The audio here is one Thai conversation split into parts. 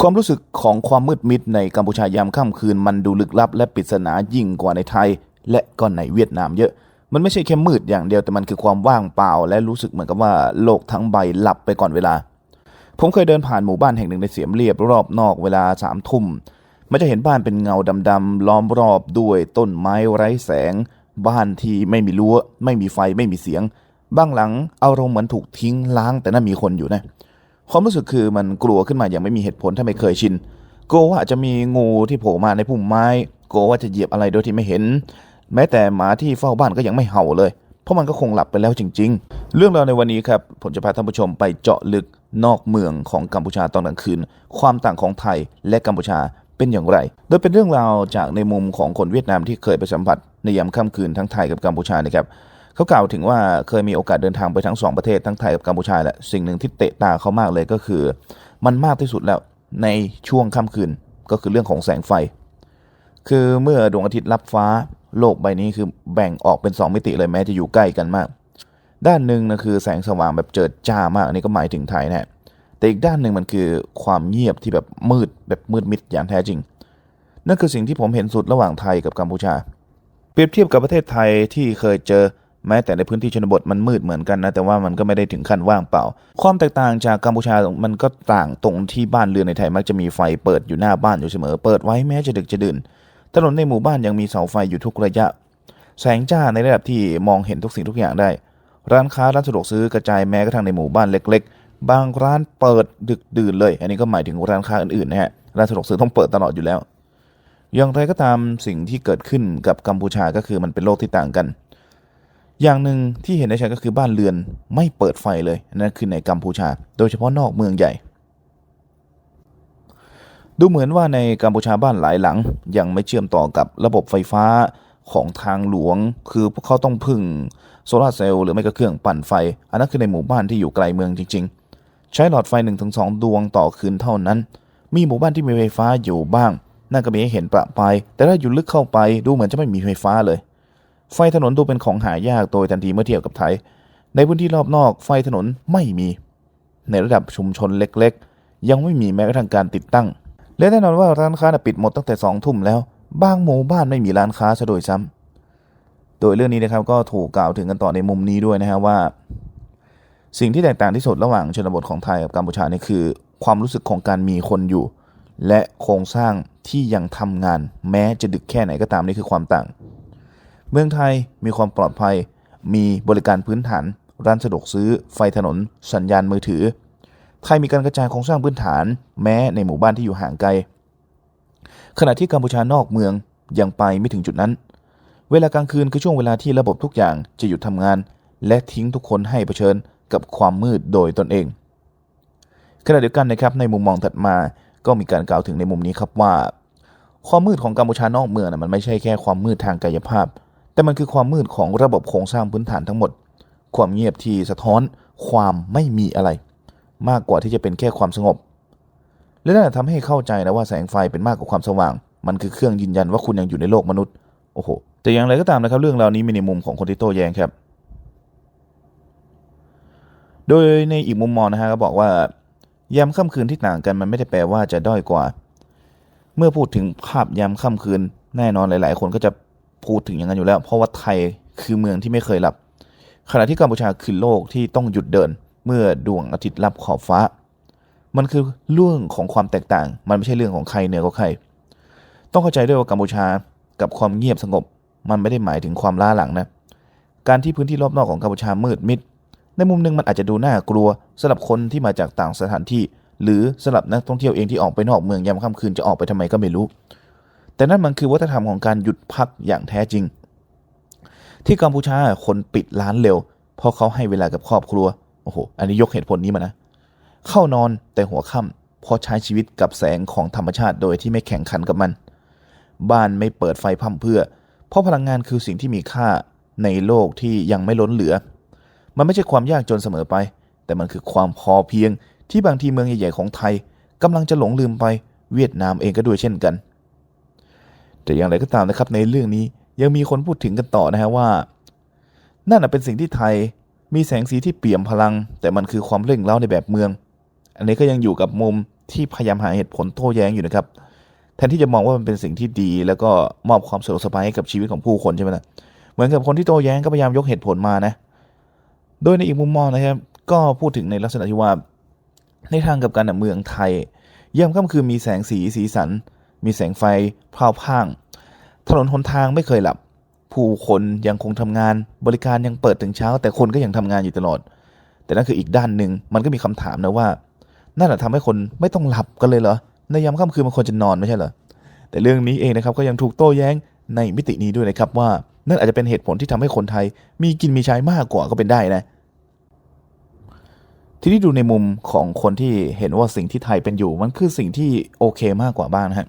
ความรู้สึกของความมืดมิดในกัมพูชายามค่ำคืนมันดูลึกลับ และปริศนายิ่งกว่าในไทย และก็ในเวียดนามเยอะ มันไม่ใช่แค่มืดอย่างเดียวแต่มันคือความว่างเปล่า และรู้สึกเหมือนกับว่าโลกทั้งใบหลับไปก่อนเวลา ผมเคยเดินผ่านหมู่บ้านแห่งหนึ่งในเสียมเรียบรอบนอกเวลาสามทุ่มมันจะเห็นบ้านเป็นเงาดำๆล้อมรอบด้วยต้นไม้ไร้แสง บ้านที่ไม่มีรั้ว ไม่มีไฟไม่มีเสียงบ้างหลังอารมณ์เหมือนถูกทิ้งล้างแต่นั่นมีคนอยู่นะ ความรู้สึกคือมันกลัวขึ้นมาอย่างไม่มีเหตุผลถ้าไม่เคยชินกลัวว่าจจะมีงูที่โผล่มาในพุ่มไม้กลัวว่าจะเหยียบอะไรโดยที่ไม่เห็น แม้แต่หมาที่เฝ้าบ้านก็ยังไม่เห่าเลย เพราะมันก็คงหลับไปแล้วจริง ๆ เรื่องราวในวันนี้ครับผมจะพาท่านผู้ชมไปเจาะลึกนอกเมืองของกัมพูชาตอนกลางคืน ความต่างของไทยและกัมพูชาเป็นอย่างไร โดยเป็นเรื่องราวจากในมุมของคนเวียดนามที่เคยไปสัมผัสในยามค่ำคืนทั้งไทยกับกัมพูชานะครับ เขากล่าวถึงว่าเคยมีโอกาสเดินทางไปทั้งสองประเทศทั้งไทยกับกัมพูชาแหละสิ่งหนึ่งที่เตะตาเขามากเลยก็คือ มันมากที่สุดแล้วในช่วงค่ำคืนก็คือเรื่องของแสงไฟ คือเมื่อดวงอาทิตย์รับฟ้าโลกใบนี้คือแบ่งออกเป็น 2 มิติเลยแม้จะอยู่ใกล้กันมาก ด้านหนึ่งนะคือแสงสว่างแบบเจิดจ้ามากอันนี้ก็หมายถึงไทยนะแต่อีกด้านหนึ่งมันคือความเงียบที่แบบมืดแบบมืดมิดอย่างแท้จริง นั่นคือสิ่งที่ผมเห็นสุดระหว่างไทยกับกัมพูชา เปรียบเทียบกับประเทศไทยที่เคยเจอ แม้แต่ในพื้นที่ชนบทมันมืดเหมือนกันนะแต่ว่ามันก็ไม่ได้ถึงขั้นว่างเปล่า ความแตกต่างจากกัมพูชามันก็ต่างตรงที่บ้านเรือนในไทยมักจะมีไฟเปิดอยู่หน้าบ้านอยู่เสมอ เปิดไว้แม้จะดึกจะดื่นถนนในหมู่บ้านยังมีเสาไฟอยู่ทุกระยะ แสงจ้าในระดับที่มองเห็นทุกสิ่งทุกอย่างได้ ร้านค้าร้านสะดวกซื้อกระจายแม้กระทั่งในหมู่บ้านเล็ก ๆ บางร้านเปิดดึกดื่นเลย อันนี้ก็หมายถึงร้านค้าอื่นๆนะฮะร้านสะดวกซื้อต้องเปิดตลอดอยู่แล้ว อย่างไรก็ตามสิ่งที่เกิดขึ้นกับกัมพูชาก็คือมันเป็นโลกที่ต่างกัน อย่างหนึ่งที่เห็นได้ชัดก็คือบ้านเรือนไม่เปิดไฟเลยนั่นคือในกัมพูชา โดยเฉพาะนอกเมืองใหญ่ ดูเหมือนว่าในกัมพูชาบ้านหลายหลัง ยังไม่เชื่อมต่อกับระบบไฟฟ้าของทางหลวง คือพวกเขาต้องพึ่งโซลาเซลล์หรือไม่ก็เครื่องปั่นไฟ อันนั้นคือในหมู่บ้านที่อยู่ไกลเมืองจริง ๆ ใช้หลอดไฟ 1-2 ดวงต่อคืนเท่านั้น มีหมู่บ้านที่มีไฟฟ้าอยู่บ้างนั่นก็มีให้เห็นประปรายแต่ถ้าอยู่ลึกเข้าไปดูเหมือนจะไม่มีไฟฟ้าเลย ไฟถนนดูเป็นของหายากโดยทันทีเมื่อเทียบกับไทย ในพื้นที่รอบนอกไฟถนนไม่มี ในระดับชุมชนเล็กๆ ยังไม่มีแม้กระทั่งการติดตั้ง และแน่นอนว่าร้านค้าปิดหมดตั้งแต่สองทุ่มแล้ว บางหมู่บ้านไม่มีร้านค้าซะโดยซ้ำโดยเรื่องนี้นะครับก็ถูกกล่าวถึงกันต่อในมุมนี้ด้วยนะฮะว่า สิ่งที่แตกต่างที่สุดระหว่างชนบทของไทยกับกัมพูชานี่คือ ความรู้สึกของการมีคนอยู่ และโครงสร้างที่ยังทำงาน แม้จะดึกแค่ไหนก็ตามนี่คือความต่าง เมืองไทยมีความปลอดภัย มีบริการพื้นฐาน ร้านสะดวกซื้อ ไฟถนน สัญญาณมือถือ ไทยมีการกระจายโครงสร้างพื้นฐาน แม้ในหมู่บ้านที่อยู่ห่างไกล ขณะที่กัมพูชานอกเมืองยังไปไม่ถึงจุดนั้น เวลากลางคืนคือช่วงเวลาที่ระบบทุกอย่างจะหยุดทำงาน และทิ้งทุกคนให้เผชิญกับความมืดโดยตนเอง ขณะเดียวกันนะครับในมุมมองถัดมาก็มีการกล่าวถึงในมุมนี้ครับว่า ความมืดของกัมพูชานอกเมืองนะมันไม่ใช่แค่ความมืดทางกายภาพ แต่มันคือความมืดของระบบโครงสร้างพื้นฐานทั้งหมด ความเงียบที่สะท้อนความไม่มีอะไร มากกว่าที่จะเป็นแค่ความสงบ และนั่นทำให้เข้าใจนะว่าแสงไฟเป็นมากกว่าความสว่าง มันคือเครื่องยืนยันว่าคุณยังอยู่ในโลกมนุษย์ โอ้โห แต่อย่างไรก็ตามนะครับ เรื่องราวนี้มีในมุมของคนที่โต้แย้งครับ โดยในอีกมุมมองนะฮะก็บอกว่ายามค่ำคืนที่ต่างกันมันไม่ได้แปลว่าจะด้อยกว่า เมื่อพูดถึงภาพยามค่ำคืน แน่นอนหลาย ๆ คนก็จะ พูดถึงอย่างนั้นอยู่แล้ว เพราะว่าไทยคือเมืองที่ไม่เคยหลับ ขณะที่กัมพูชาคือโลกที่ต้องหยุดเดิน เมื่อดวงอาทิตย์ลับขอบฟ้า มันคือเรื่องของความแตกต่าง มันไม่ใช่เรื่องของใครเหนือกว่าใคร ต้องเข้าใจด้วยว่ากัมพูชากับความเงียบสงบ มันไม่ได้หมายถึงความล้าหลังนะ การที่พื้นที่รอบนอกของกัมพูชามืดมิด ในมุมหนึ่งมันอาจจะดูน่ากลัวสำหรับคนที่มาจากต่างสถานที่ หรือสำหรับนักท่องเที่ยวเองที่ออกไปนอกเมืองยามค่ำคืนจะออกไปทำไมก็ไม่รู้ แต่นั่นมันคือวัฒนธรรมของการหยุดพักอย่างแท้จริง ที่กัมพูชาคนปิดร้านเร็ว เพราะเขาให้เวลากับครอบครัวโอ้โหอันนี้ยกเหตุผลนี้มานะ เข้านอนแต่หัวค่ำเพราะใช้ชีวิตกับแสงของธรรมชาติโดยที่ไม่แข่งขันกับมัน บ้านไม่เปิดไฟพั่มเพื่อ เพราะพลังงานคือสิ่งที่มีค่าในโลกที่ยังไม่ล้นเหลือ มันไม่ใช่ความยากจนเสมอไป แต่มันคือความพอเพียงที่บางทีเมืองใหญ่ๆของไทยกำลังจะหลงลืมไป เวียดนามเองก็ด้วยเช่นกัน แต่อย่างไรก็ตามนะครับในเรื่องนี้ยังมีคนพูดถึงกันต่อนะฮะว่า นั่นเป็นสิ่งที่ไทยมีแสงสีที่เปี่ยมพลัง แต่มันคือความเร่งเร้าในแบบเมือง อันนี้ก็ยังอยู่กับมุมที่พยายามหาเหตุผลโต้แย้งอยู่นะครับแทนที่จะมองว่ามันเป็นสิ่งที่ดี แล้วก็มอบความสะดวกสบายให้กับชีวิตของผู้คนใช่ไหมล่ะเหมือนกับคนที่โต้แย้งก็พยายามยกเหตุผลมานะ โดยในอีกมุมมองนะครับ ก็พูดถึงในลักษณะที่ว่า ในทางกับกันนะเมืองไทยยามค่ำคืนมีแสงสีสีสัน มีแสงไฟพราวพ่าง ถนนหนทางไม่เคยหลับ ผู้คนยังคงทำงาน บริการยังเปิดถึงเช้า แต่คนก็ยังทำงานอยู่ตลอด แต่นั่นคืออีกด้านหนึ่งมันก็มีคำถามนะว่านั่นแหละทำให้คนไม่ต้องหลับกันเลยเหรอ ในยามค่ำคืนมันควรจะนอนไม่ใช่เหรอ แต่เรื่องนี้เองนะครับก็ยังถูกโต้แย้งในมิตินี้ด้วยนะครับว่านั่นอาจจะเป็นเหตุผลที่ทำให้คนไทย มีกินมีใช้มากกว่าก็เป็นได้นะ ทีนี้ดูในมุมของคนที่เห็นว่าสิ่งที่ไทยเป็นอยู่ มันคือสิ่งที่โอเคมากกว่าบ้างนะฮะ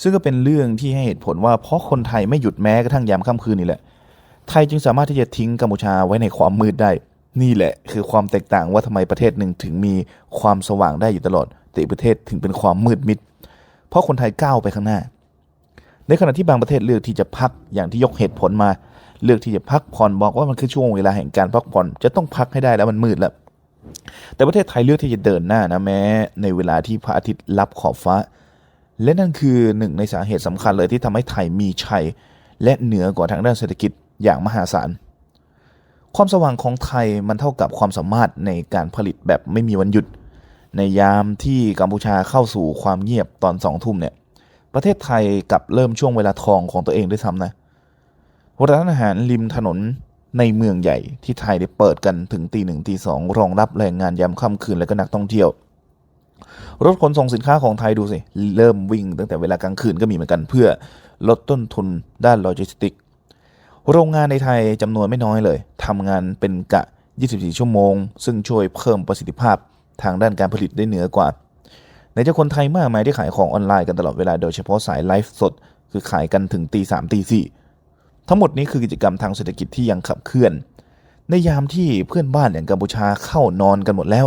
ซึ่งก็เป็นเรื่องที่ให้เหตุผลว่าเพราะคนไทยไม่หยุดแม้กระทั่งยามค่ำคืนนี่แหละ ไทยจึงสามารถที่จะทิ้งกัมพูชาไว้ในความมืดได้ นี่แหละ คือความแตกต่างว่าทำไมประเทศหนึ่งถึงมีความสว่างได้อยู่ตลอด แต่อีกประเทศถึงเป็นความมืดมิด เพราะคนไทยก้าวไปข้างหน้า ในขณะที่บางประเทศเลือกที่จะพักอย่างที่ยกเหตุผลมา เลือกที่จะพักผ่อนบอกว่ามันคือช่วงเวลาแห่งการพักผ่อนจะต้องพักให้ได้แล้วมันมืดแล้วแต่ประเทศไทยเลือกที่จะเดินหน้านะแม้ ในเวลาที่พระอาทิตย์ลับขอบฟ้า และนั่นคือหนึ่งในสาเหตุสำคัญเลยที่ทำให้ไทยมีชัย และเหนือกว่าทางด้านเศรษฐกิจอย่างมหาศาล ความสว่างของไทยมันเท่ากับความสามารถในการผลิตแบบไม่มีวันหยุด ในยามที่กัมพูชาเข้าสู่ความเงียบตอนสองทุ่มเนี่ย ประเทศไทยกลับเริ่มช่วงเวลาทองของตัวเองด้วยซ้ำนะร้านอาหารริมถนนในเมืองใหญ่ที่ไทยได้เปิดกันถึงตีหนึ่งตีสองรองรับแรงงานยามค่ำคืนและก็นักท่องเที่ยว รถขนส่งสินค้าของไทยดูสิ เริ่มวิ่งตั้งแต่เวลากลางคืนก็มีเหมือนกันเพื่อลดต้นทุนด้านโลจิสติก โรงงานในไทยจำนวนไม่น้อยเลยทำงานเป็นกะ 24 ชั่วโมง ซึ่งช่วยเพิ่มประสิทธิภาพทางด้านการผลิตได้เหนือกว่า ในเจ้าคนไทยมากมายที่ขายของออนไลน์กันตลอดเวลาโดยเฉพาะสายไลฟ์สด คือขายกันถึงตีสามตีสี่ทั้งหมดนี้คือกิจกรรมทางเศรษฐกิจที่ยังขับเคลื่อน ในยามที่เพื่อนบ้านอย่างกัมพูชาเข้านอนกันหมดแล้ว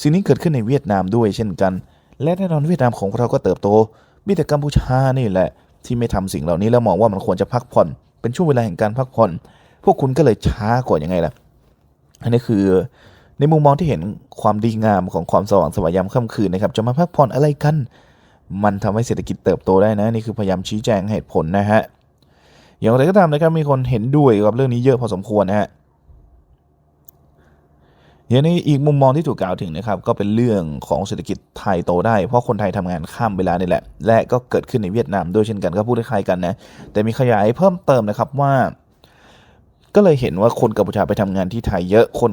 สิ่งนี้เกิดขึ้นในเวียดนามด้วยเช่นกัน และแน่นอนเวียดนามของเราก็เติบโตมีแต่กัมพูชานี่แหละ ที่ไม่ทำสิ่งเหล่านี้แล้วมองว่ามันควรจะพักผ่อน เป็นช่วงเวลาแห่งการพักผ่อน พวกคุณก็เลยช้ากว่ายังไงล่ะ อันนี้คือในมุมมองที่เห็นความดีงามของความสว่างสวายยามค่ำคืนนะครับ จะมาพักผ่อนอะไรกัน มันทำให้เศรษฐกิจเติบโตได้นะ นี่คือพยายามชี้แจงเหตุผลนะฮะ อย่างไรก็ตามนะครับมีคนเห็นด้วยกับเรื่องนี้เยอะพอสมควรนะฮะ อย่างนี้อีกมุมมองที่ถูกกล่าวถึงนะครับก็เป็นเรื่องของเศรษฐกิจไทยโตได้ เพราะคนไทยทำงานข้ามเวลานี่แหละ และก็เกิดขึ้นในเวียดนามด้วยเช่นกันก็พูดคล้ายกันนะแต่มีขยายเพิ่มเติมนะครับว่า ก็เลยเห็นว่าคนกัมพูชาไปทำงานที่ไทยเยอะคน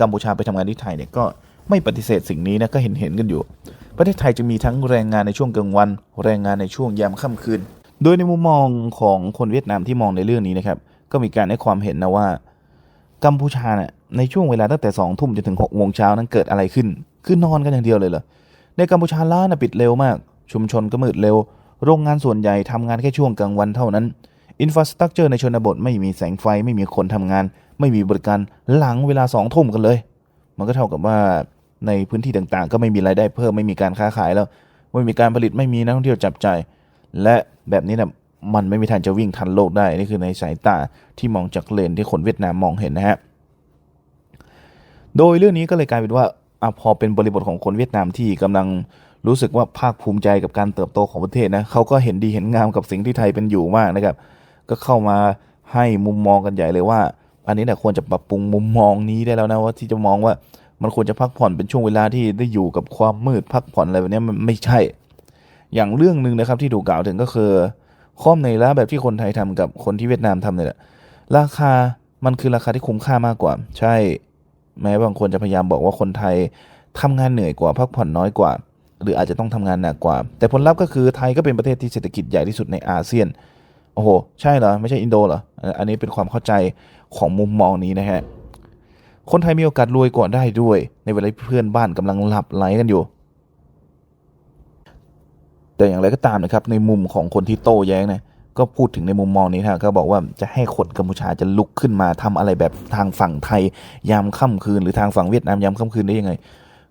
กัมพูชาไปทำงานที่ไทยเนี่ยก็ไม่ปฏิเสธสิ่งนี้นะก็เห็นเห็นกันอยู่ ประเทศไทยจะมีทั้งแรงงานในช่วงกลางวัน แรงงานในช่วงยามค่ำคืน โดยในมุมมองของคนเวียดนามที่มองในเรื่องนี้นะครับก็มีการให้ความเห็นนะว่ากัมพูชาเนี่ย ในช่วงเวลาตั้งแต่สองทุ่มจนถึงหกโมงเช้านั้นเกิดอะไรขึ้น คือนอนกันอย่างเดียวเลยเหรอ ในกัมพูชาร้านะปิดเร็วมาก ชุมชนก็มืดเร็ว โรงงานส่วนใหญ่ทำงานแค่ช่วงกลางวันเท่านั้น อินฟราสตรักเจอร์ในชนบทไม่มีแสงไฟไม่มีคนทำงาน ไม่มีบริการหลังเวลาสองทุ่มกันเลย มันก็เท่ากับว่าในพื้นที่ต่างๆ ก็ไม่มีรายได้เพิ่มไม่มีการค้าขายแล้ว ไม่มีการผลิตไม่มีนักท่องเที่ยวจับจ่ายและแบบนี้นะมันไม่มีทางจะวิ่งทันโลกได้นี่คือในสายตาที่มองจากเลนที่คนเวียดนามมองเห็นนะฮะ โดยเรื่องนี้ก็เลยกลายเป็นว่าอพอเป็นบริบทของคนเวียดนามที่กำลังรู้สึกว่าภาคภูมิใจกับการเติบโตของประเทศนะเขาก็เห็นดีเห็นงามกับสิ่งที่ไทยเป็นอยู่มากนะครับ ก็เข้ามาให้มุมมองกันใหญ่เลยว่า อันนี้เนี่ยควรจะปรับปรุงมุมมองนี้ได้แล้วนะว่าที่จะมองว่ามันควรจะพักผ่อนเป็นช่วงเวลาที่ได้อยู่กับความมืดพักผ่อนอะไรแบบนี้มันไม่ใช่ อย่างเรื่องหนึ่งนะครับที่ถูกกล่าวถึงก็คือข้อมในร้านแบบที่คนไทยทำกับคนที่เวียดนามทำเนี่ยแหละราคามันคือราคาที่คุ้มค่ามากกว่า ใช่ แม้บางคนจะพยายามบอกว่าคนไทยทำงานเหนื่อยกว่าพักผ่อนน้อยกว่า หรืออาจจะต้องทำงานหนักกว่า แต่ผลลัพธ์ก็คือไทยก็เป็นประเทศที่เศรษฐกิจใหญ่ที่สุดในอาเซียนโอ้โห ใช่เหรอ ไม่ใช่อินโดเหรอ อันนี้เป็นความเข้าใจของมุมมองนี้นะฮะ คนไทยมีโอกาสรวยกว่าได้ด้วย ในเวลาเพื่อนบ้านกำลังหลับไหลกันอยู่ แต่อย่างไรก็ตามนะครับ ในมุมของคนที่โต้แย้งเนี่ย ก็พูดถึงในมุมมองนี้นะก็บอกว่าจะให้คนกัมพูชาจะลุกขึ้นมาทำอะไรแบบทางฝั่งไทยยามค่ำคืน หรือทางฝั่งเวียดนามยามค่ำคืนได้ยังไง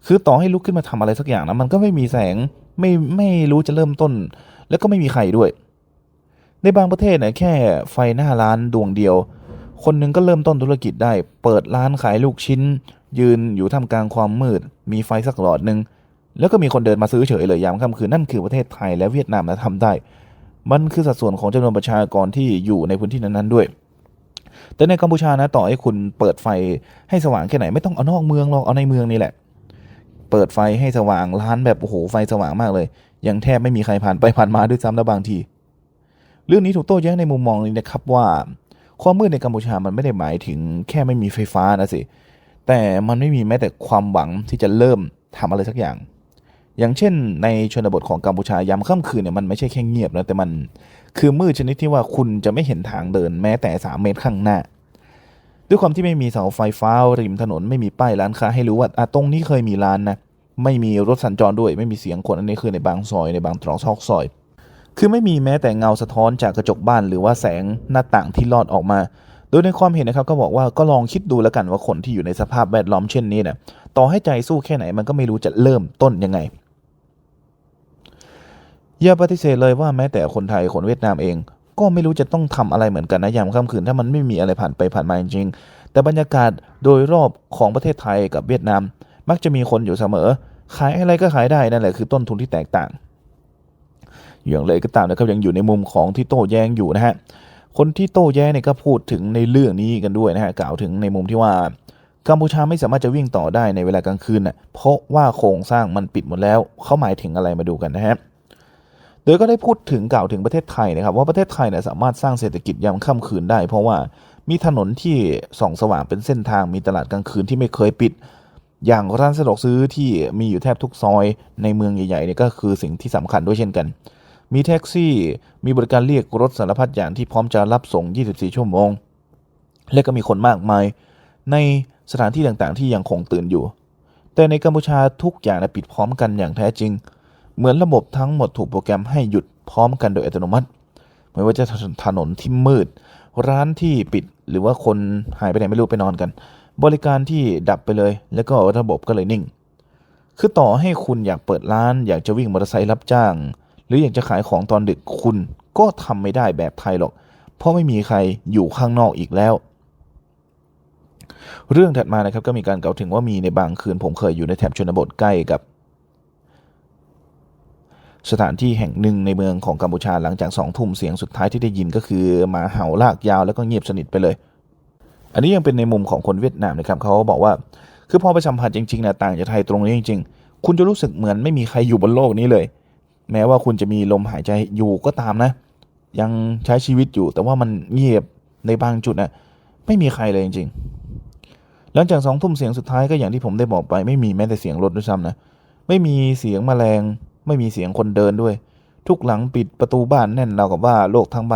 คือต่อให้ลุกขึ้นมาทำอะไรสักอย่างนะมันก็ไม่มีแสงไม่ไม่รู้จะเริ่มต้น แล้วก็ไม่มีใครด้วย ในบางประเทศเนี่ยแค่ไฟหน้าร้านดวงเดียว คนหนึ่งก็เริ่มต้นธุรกิจได้ เปิดร้านขายลูกชิ้น ยืนอยู่ท่ามกลางความมืด มีไฟสักหลอดหนึ่งแล้วก็มีคนเดินมาซื้อเฉยเลยยามค่ำคืนนั่นคือประเทศไทยและเวียดนามนะทำได้ มันคือสัดส่วนของจำนวนประชากรที่อยู่ในพื้นที่นั้นๆด้วย แต่ในกัมพูชานะต่อให้คุณเปิดไฟให้สว่างแค่ไหนไม่ต้องเอานอกเมืองหรอกเอาในเมืองนี่แหละ เปิดไฟให้สว่างร้านแบบโอ้โหไฟสว่างมากเลย ยังแทบไม่มีใครผ่านไปผ่านมาด้วยซ้ำแล้วบางที เรื่องนี้ถูกโต้แย้งในมุมมองนี้นะครับว่า ความมืดในกัมพูชามันไม่ได้หมายถึงแค่ไม่มีไฟฟ้านะสิแต่มันไม่มีแม้แต่ความหวังที่จะเริ่มทำอะไรสักอย่าง อย่างเช่นในชนบทของกัมพูชายามค่ำคืนเนี่ยมันไม่ใช่แค่เงียบนะแต่มันคือมืดชนิดที่ว่าคุณจะไม่เห็นทางเดินแม้แต่ 3 เมตรข้างหน้า ด้วยความที่ไม่มีเสาไฟฟ้าริมถนนไม่มีป้ายร้านค้าให้รู้ว่าอะตรงนี้เคยมีร้านนะไม่มีรถสัญจรด้วย ไม่มีเสียงคนอันนี้คือในบางซอยในบางตรอกซอกซอย คือไม่มีแม้แต่เงาสะท้อนจากกระจกบ้านหรือว่าแสงหน้าต่างที่ลอดออกมาโดยในความเห็นนะครับก็บอกว่าก็ลองคิดดูแล้วกันว่าคนที่อยู่ในสภาพแวดล้อมเช่นนี้เนี่ยต่อให้ใจสู้แค่ไหนมันก็ไม่รู้จะเริ่มต้นยังไง อย่าปฏิเสธเลยว่าแม้แต่คนไทยคนเวียดนามเอง ก็ไม่รู้จะต้องทำอะไรเหมือนกันนะยามค่ำคืน ถ้ามันไม่มีอะไรผ่านไปผ่านมาจริงๆแต่บรรยากาศโดยรอบของประเทศไทยกับเวียดนาม มักจะมีคนอยู่เสมอ ขายอะไรก็ขายได้นั่นแหละคือต้นทุนที่แตกต่าง อย่างไรก็ตามนะครับยังอยู่ในมุมของที่โต้แย้งอยู่นะฮะคนที่โต้แย้งเนี่ยก็พูดถึงในเรื่องนี้กันด้วยนะฮะกล่าวถึงในมุมที่ว่ากัมพูชาไม่สามารถจะวิ่งต่อได้ในเวลากลางคืนน่ะเพราะว่าโครงสร้างมันปิดหมดแล้วเขาหมายถึงอะไรมาดูกันนะฮะ โดยก็ได้พูดถึงกล่าวถึงประเทศไทยนะครับว่าประเทศไทยเนี่ยสามารถสร้างเศรษฐกิจยามค่ำคืนได้ เพราะว่ามีถนนที่ส่องสว่างเป็นเส้นทางมีตลาดกลางคืนที่ไม่เคยปิด อย่างร้านสะดวกซื้อที่มีอยู่แทบทุกซอยในเมืองใหญ่ๆเนี่ยก็คือสิ่งที่สำคัญด้วยเช่นกัน มีแท็กซี่มีบริการเรียกรถสารพัดอย่างที่พร้อมจะรับส่ง 24 ชั่วโมง และก็มีคนมากมาย ในสถานที่ต่างๆ ที่ยังคงตื่นอยู่ แต่ในกัมพูชาทุกอย่างปิดพร้อมกันอย่างแท้จริง เหมือนระบบทั้งหมดถูกโปรแกรมให้หยุดพร้อมกันโดยอัตโนมัติ ไม่ว่าจะถนนที่มืด ร้านที่ปิดหรือว่าคนหายไปไหนไม่รู้ไปนอนกัน บริการที่ดับไปเลย แล้วก็ระบบก็เลยนิ่ง คือต่อให้คุณอยากเปิดร้าน อยากจะวิ่งมอเตอร์ไซค์รับจ้าง หรืออยากจะขายของตอนดึกคุณก็ทำไม่ได้แบบไทยหรอก เพราะไม่มีใครอยู่ข้างนอกอีกแล้ว เรื่องถัดมานะครับก็มีการกล่าวถึงว่ามีในบางคืนผมเคยอยู่ในแถบชนบทใกล้กับ สถานที่แห่งหนึ่งในเมืองของกัมพูชาหลังจากสองทุ่มเสียงสุดท้ายที่ได้ยินก็คือหมาเห่าลากยาวแล้วก็เงียบสนิทไปเลย อันนี้ยังเป็นในมุมของคนเวียดนามนะครับเขาบอกว่า คือพอไปสัมผัสจริงๆนะต่างจากไทยตรงนี้จริง ๆ คุณจะรู้สึกเหมือนไม่มีใครอยู่บนโลกนี้เลย แม้ว่าคุณจะมีลมหายใจอยู่ก็ตามนะ ยังใช้ชีวิตอยู่ แต่ว่ามันเงียบในบางจุดนะไม่มีใครเลยจริง ๆ หลังจากสองทุ่มเสียงสุดท้ายก็อย่างที่ผมได้บอกไป ไม่มีแม้แต่เสียงรถด้วยซ้ำนะไม่มีเสียงแมลง ไม่มีเสียงคนเดินด้วย ทุกหลังปิดประตูบ้านแน่นเราวกับว่าโลกทั้งใบ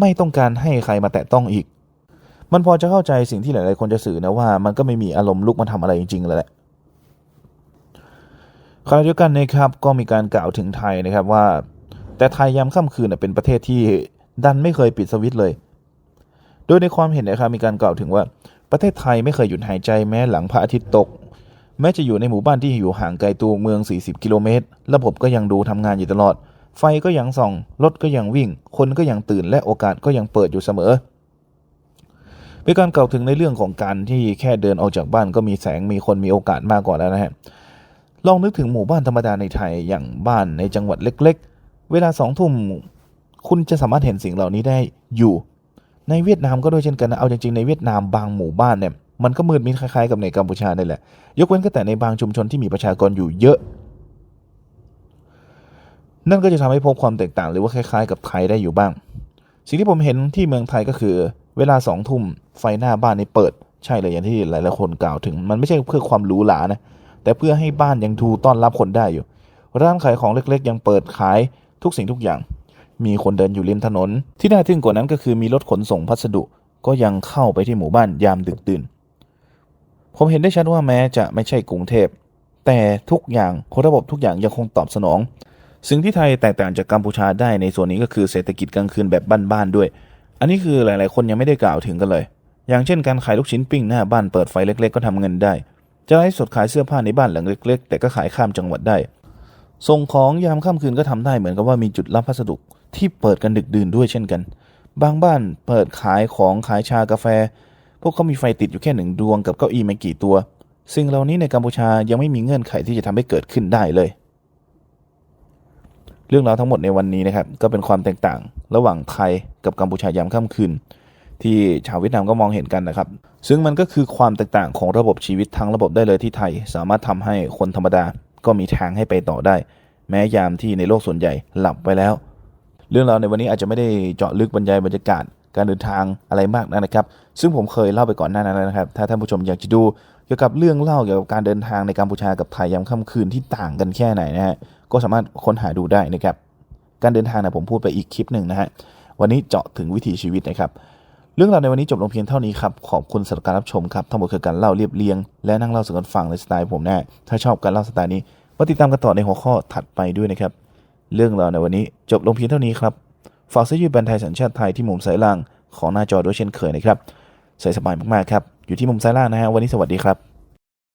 ไม่ต้องการให้ใครมาแตะต้องอีก มันพอจะเข้าใจสิ่งที่หลาย ๆ คนจะสื่อนะว่ามันก็ไม่มีอารมณ์ลุกมาทำอะไรจริง ๆ เลยแหละขณะเดียวกันนะครับก็มีการกล่าวถึงไทยนะครับว่า แต่ไทยยามค่ำคืนเป็นประเทศที่ดันไม่เคยปิดสวิตช์เลย โดยในความเห็นนะครับมีการกล่าวถึงว่าประเทศไทยไม่เคยหยุดหายใจแม้หลังพระอาทิตย์ตก แม้จะอยู่ในหมู่บ้านที่อยู่ห่างไกลตัวเมือง 40 กิโลเมตร ระบบก็ยังดูทำงานอยู่ตลอด ไฟก็ยังส่อง รถก็ยังวิ่ง คนก็ยังตื่นและโอกาสก็ยังเปิดอยู่เสมอ เป็นการกล่าวถึงในเรื่องของการที่แค่เดินออกจากบ้านก็มีแสงมีคนมีโอกาสมากกว่าแล้วนะฮะ ลองนึกถึงหมู่บ้านธรรมดาในไทยอย่างบ้านในจังหวัดเล็ก ๆ เวลาสองทุ่มคุณจะสามารถเห็นสิ่งเหล่านี้ได้อยู่ ในเวียดนามก็ด้วยเช่นกันนะ เอาจริงๆในเวียดนามบางหมู่บ้านเนี่ย มันก็มืดมิดคล้ายๆกับในกัมพูชานี่แหละ ยกเว้นก็แต่ในบางชุมชนที่มีประชากรอยู่เยอะ นั่นก็จะทำให้พบความแตกต่างหรือว่าคล้ายๆ กับไทยได้อยู่บ้าง สิ่งที่ผมเห็นที่เมืองไทยก็คือ เวลาสองทุ่มไฟหน้าบ้านนี่เปิด ใช่เลยอย่างที่หลายๆคนกล่าวถึง มันไม่ใช่เพื่อความหรูหรานะ แต่เพื่อให้บ้านยังดูต้อนรับคนได้อยู่ ร้านขายของเล็กๆ ยังเปิดขายทุกสิ่งทุกอย่าง มีคนเดินอยู่ริมถนน ที่น่าทึ่งกว่านั้นก็คือมีรถขนส่งพัสดุ ก็ยังเข้าไปที่หมู่บ้านยามดึกดื่น ผมเห็นได้ชัดว่าแม้จะไม่ใช่กรุงเทพ แต่ทุกอย่างระบบทุกอย่างยังคงตอบสนอง สิ่งที่ไทยแตกต่างจากกัมพูชาได้ในส่วนนี้ก็คือเศรษฐกิจกลางคืนแบบบ้านๆด้วย อันนี้คือหลายๆ คนยังไม่ได้กล่าวถึงกันเลย อย่างเช่นการขายลูกชิ้นปิ้งหน้าบ้านเปิดไฟเล็ก ๆ ก็ทำเงินได้ จะไลฟ์สดขายเสื้อผ้าในบ้านหลังเล็ก ๆ แต่ก็ขายข้ามจังหวัดได้ ส่งของยามค่ำคืนก็ทำได้เหมือนกับว่ามีจุดรับพัสดุที่เปิดกันดึกดื่นด้วยเช่นกัน บางบ้านเปิดขายของขายชากาแฟ พวกเขามีไฟติดอยู่แค่หนึ่งดวงกับเก้าอี้ไม่กี่ตัว สิ่งเหล่านี้ในกัมพูชายังไม่มีเงื่อนไขที่จะทำให้เกิดขึ้นได้เลย เรื่องราวทั้งหมดในวันนี้นะครับ ก็เป็นความแตกต่าง ระหว่างไทยกับกัมพูชายามค่ำคืนที่ชาวเวียดนามก็มองเห็นกันนะครับ ซึ่งมันก็คือความแตกต่างของระบบชีวิตทั้งระบบได้เลยที่ไทย สามารถทำให้คนธรรมดาก็มีทางให้ไปต่อได้ แม้ยามที่ในโลกส่วนใหญ่หลับไปแล้ว เรื่องราวในวันนี้อาจจะไม่ได้เจาะลึกบรรยายบรรยากาศ การเดินทางอะไรมากนะครับ ซึ่งผมเคยเล่าไปก่อนหน้านั้นนะครับ ถ้าท่านผู้ชมอยากจะดูเกี่ยวกับเรื่องเล่าเกี่ยวกับการเดินทางในกัมพูชากับไทยยามค่ำคืนที่ต่างกันแค่ไหนนะฮะ ก็สามารถค้นหาดูได้นะครับ การเดินทางนะผมพูดไปอีกคลิปหนึ่งนะฮะ วันนี้เจาะถึงวิถีชีวิตนะครับ เรื่องราวในวันนี้จบลงเพียงเท่านี้ครับ ขอบคุณสำหรับการรับชมครับทั้งหมดคือการเล่าเรียบเรียง และนั่งเล่าสู่กันฟังในสไตล์ผมนะฮะถ้าชอบการเล่าสไตล์นี้มาติดตามกันต่อในหัวข้อถัดไปด้วยนะครับ เรื่องราวในวันนี้จบลงเพียงเท่านี้ครับ ฝากซื้อยืดแบรนด์ไทยสัญชาติไทยที่มุมซ้ายล่างของหน้าจอด้วยเช่นเคยนะครับใส่สบายมากๆครับอยู่ที่มุมซ้ายล่างนะฮะวันนี้สวัสดีครับ